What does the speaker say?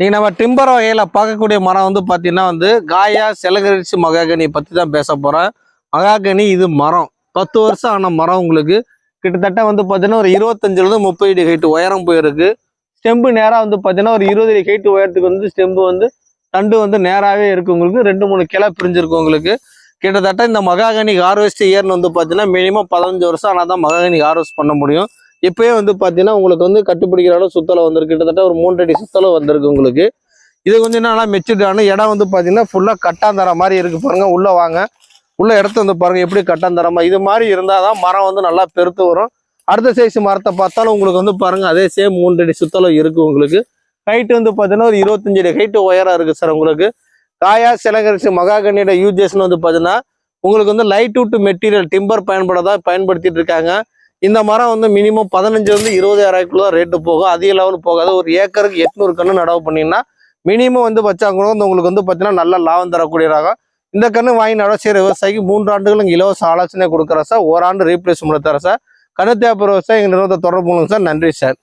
நீங்கள் நம்ம டிம்பர் வகையில பார்க்கக்கூடிய மரம் வந்து பாத்தீங்கன்னா வந்து காயா செலகரிச்சு மகாகனி பத்தி தான் பேச போறேன் மகாகனி இது மரம். பத்து வருஷம் ஆன மரம் உங்களுக்கு. கிட்டத்தட்ட வந்து பாத்தீங்கன்னா ஒரு இருபத்தஞ்சுல இருந்து முப்பது அடி ஹைட்டு உயரம் போயிருக்கு. ஸ்டெம்பு நேரா வந்து பாத்தீங்கன்னா ஒரு இருபது அடி ஹைட் உயரத்துக்கு வந்து ஸ்டெம்பு வந்து தண்டு வந்து நேராகவே இருக்கு உங்களுக்கு. ரெண்டு மூணு கிளை பிரிஞ்சிருக்கு உங்களுக்கு. கிட்டத்தட்ட இந்த மகாகனி ஹார்வெஸ்ட் இயர்னு வந்து பாத்தீங்கன்னா மினிமம் பதினஞ்சு வருஷம் ஆனால் தான் மகாகனி ஹார்வெஸ்ட் பண்ண முடியும். இப்பயே வந்து பார்த்தீங்கன்னா உங்களுக்கு வந்து கட்டுப்பிடிக்கிற அளவு சுத்தலை வந்திருக்கு. கிட்டத்தட்ட ஒரு மூன்று அடி சுத்தலை வந்திருக்கு உங்களுக்கு. இது கொஞ்சம் நல்லா மெச்சூர்டான இடம் வந்து பார்த்தீங்கன்னா ஃபுல்லாக கட்டாந்தர மாதிரி இருக்கு பாருங்க. உள்ளே வாங்க. உள்ள இடத்த வந்து பாருங்க. எப்படி கட்டாந்தரமா இது மாதிரி இருந்தால் தான் மரம் வந்து நல்லா பெருத்து வரும். அடுத்த சைஸ் மரத்தை பார்த்தாலும் உங்களுக்கு வந்து பாருங்க. அதே சேம் மூன்றடி சுத்தலம் சுத்தலும் இருக்கு உங்களுக்கு. ஹைட் வந்து பார்த்தீங்கன்னா ஒரு இருபத்தஞ்சு அடி. ஹைட் உயரம் இருக்கு சார் உங்களுக்கு. காயா சிலங்கரிசி மகாகண்ணியோட யூஜேஸ்னு வந்து பார்த்தீங்கன்னா உங்களுக்கு வந்து லைட் வுட் மெட்டீரியல் டிம்பர் பயன்பட பயன்படுத்திட்டு இருக்காங்க. இந்த மரம் வந்து மினிமம் பதினஞ்சுல இருபது இருபதாயிரக்குள்ள தான் ரேட்டு போகும். அதிக லெவல் போகாது. ஒரு ஏக்கருக்கு எட்நூறு கன்று நடவு பண்ணிங்கன்னா மினிமம் வந்து வச்சா வந்து உங்களுக்கு வந்து பார்த்தீங்கன்னா நல்ல லாபம் தரக்கூடிய ரகம் இந்த கன்று வாங்கி நடவு செய்கிற விவசாயிக்கு மூன்று ஆண்டுகளுக்கு இலவச ஆலோசனை கொடுக்குறேன் சார். ஓராண்டு ரீப்ளேஸ்மெண்ட் தரேன் சார். கண்ணு தேவைப்படுற விவசாயம் எங்கள் நிறுவனத்தை தொடர்பு சார். நன்றி சார்.